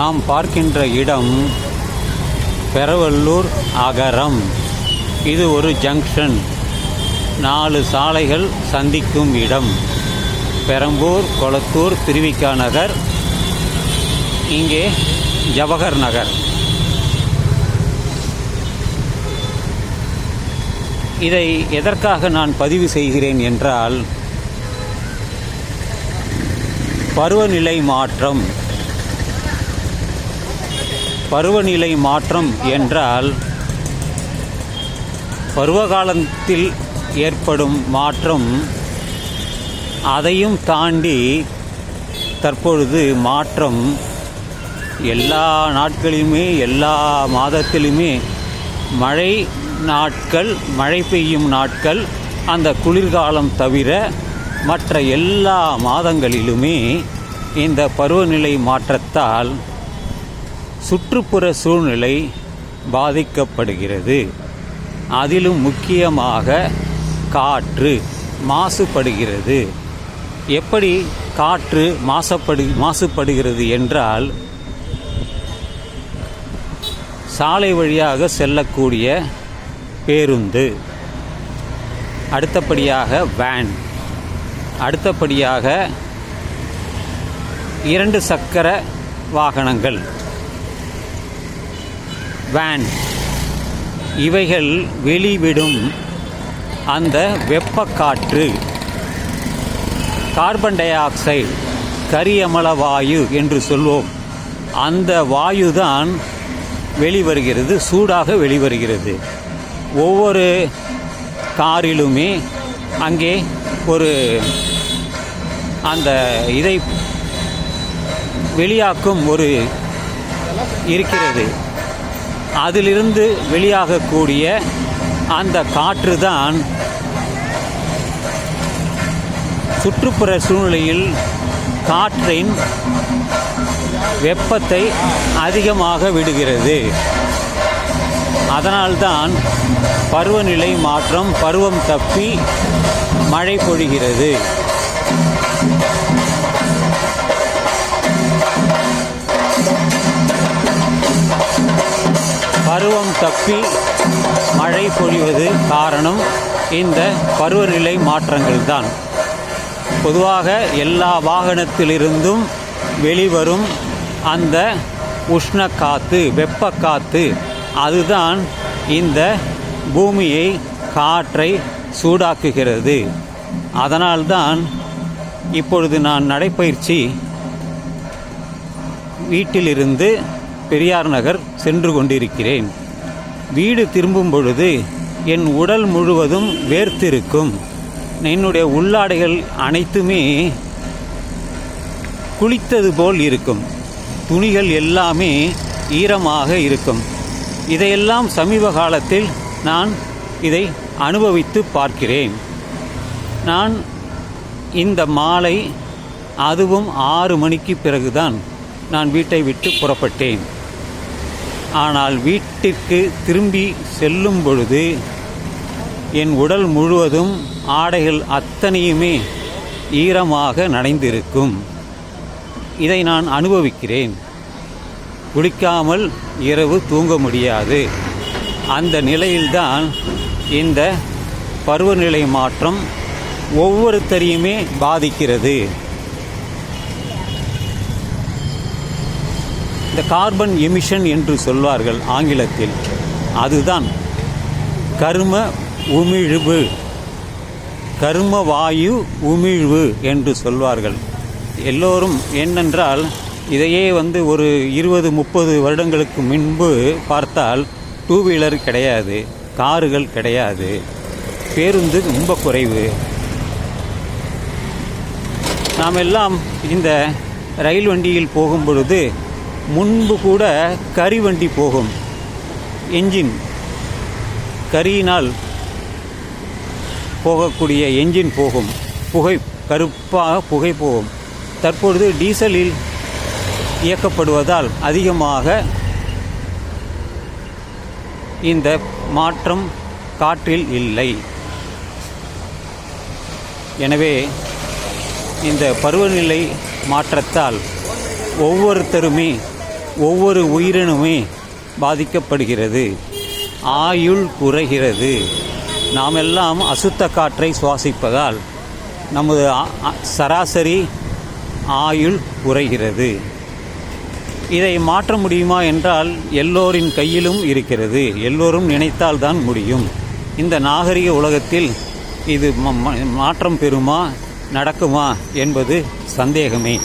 நாம் பார்க்கின்ற இடம் பெரவல்லூர் அகரம். இது ஒரு ஜங்ஷன் நாலு சாலைகள் சந்திக்கும் இடம். பெரம்பூர் கொளத்தூர் திருவிக்கா நகர். இங்கே ஜவஹர் நகர். இதை எதற்காக நான் பதிவு செய்கிறேன் என்றால் பருவநிலை மாற்றம். பருவநிலை மாற்றம் என்றால் பருவகாலத்தில் ஏற்படும் மாற்றம் அதையும் தாண்டி தற்பொழுது மாற்றம் எல்லா நாட்களிலுமே எல்லா மாதத்திலுமே மழை நாட்கள் மழை பெய்யும் நாட்கள் அந்த குளிர்காலம் தவிர மற்ற எல்லா மாதங்களிலுமே இந்த பருவநிலை மாற்றத்தால் சுற்றுப்புற சூழ்நிலை பாதிக்கப்படுகிறது. அதிலும் முக்கியமாக காற்று மாசுபடுகிறது. எப்படி காற்று மாசப்படு மாசுபடுகிறது என்றால் சாலை வழியாக செல்லக்கூடிய பேருந்து அடுத்தபடியாக வேன் அடுத்தபடியாக இரண்டு சக்கர வாகனங்கள். வேன் இவைகள் வெளிவிடும் அந்த வெப்பக்காற்று. கார்பன் டை ஆக்சைடு கரியமல வாயு என்று சொல்வோம். அந்த வாயு தான் வெளிவருகிறது சூடாக வெளிவருகிறது. ஒவ்வொரு காரிலுமே அங்கே ஒரு அந்த இதை வெளியாக்கும் ஒரு இருக்கிறது. அதிலிருந்து வெளியாகக்கூடிய அந்த காற்று தான் சுற்றுப்புற சூழ்நிலையில் காற்றின் வெப்பத்தை அதிகமாக விடுகிறது. அதனால்தான் பருவநிலை மாற்றம் பருவம் தப்பி மழை பொழிகிறது. பருவம் தப்பி மழை பொழிவது காரணம் இந்த பருவநிலை மாற்றங்கள் தான் பொதுவாக எல்லா வாகனத்திலிருந்தும் வெளிவரும் அந்த உஷ்ண காற்று வெப்ப காற்று அதுதான் இந்த பூமியை காற்றை சூடாக்குகிறது. அதனால்தான் இப்பொழுது நான் நடைப்பயிற்சி வீட்டிலிருந்து பெரியார் நகர் சென்று கொண்டிருக்கிறேன். வீடு திரும்பும் பொழுது என் உடல் முழுவதும் வேர்த்திருக்கும். என்னுடைய உள்ளாடைகள் அனைத்துமே குளித்தது போல் இருக்கும். துணிகள் எல்லாமே ஈரமாக இருக்கும். இதையெல்லாம் சமீப காலத்தில் நான் இதை அனுபவித்து பார்க்கிறேன். நான் இந்த மாலை அதுவும் ஆறு மணிக்கு பிறகுதான் நான் வீட்டை விட்டு புறப்பட்டேன். ஆனால் வீட்டிற்கு திரும்பி செல்லும் பொழுது என் உடல் முழுவதும் ஆடைகள் அத்தனையுமே ஈரமாக நனைந்திருக்கும். இதை நான் அனுபவிக்கிறேன். குளிக்காமல் இரவு தூங்க முடியாது. அந்த நிலையில்தான் இந்த பருவநிலை மாற்றம் ஒவ்வொருத்தரையுமே பாதிக்கிறது. இந்த கார்பன் எமிஷன் என்று சொல்வார்கள் ஆங்கிலத்தில். அதுதான் கரும உமிழ்வு. கரும வாயு உமிழ்வு என்று சொல்வார்கள். எல்லோரும் என்னென்றால் இதையே வந்து ஒரு இருபது முப்பது வருடங்களுக்கு முன்பு பார்த்தால் டூ வீலர் கிடையாது காருகள் கிடையாது. பேருந்து ரொம்ப குறைவு. நாம் எல்லாம் இந்த ரயில் வண்டியில் போகும் பொழுது முன்பு கூட கரி வண்டி போகும். என்ஜின். கரியினால் போகக்கூடிய என்ஜின் போகும். புகை கருப்பாக புகை போகும். தற்பொழுது டீசலில் இயக்கப்படுவதால் அதிகமாக இந்த மாற்றம் காற்றில் இல்லை. எனவே இந்த பருவநிலை மாற்றத்தால் ஒவ்வொருத்தருமே ஒவ்வொரு உயிரினுமே பாதிக்கப்படுகிறது. ஆயுள் குறைகிறது. நாம் எல்லாம் அசுத்த காற்றை சுவாசிப்பதால் நமது சராசரி ஆயுள் குறைகிறது. இதை மாற்ற முடியுமா என்றால் எல்லோரின் கையிலும் இருக்கிறது. எல்லோரும் நினைத்தால்தான் முடியும். இந்த நாகரிக உலகத்தில் இது ம- மாற்றம் பெறுமா நடக்குமா என்பது சந்தேகமே.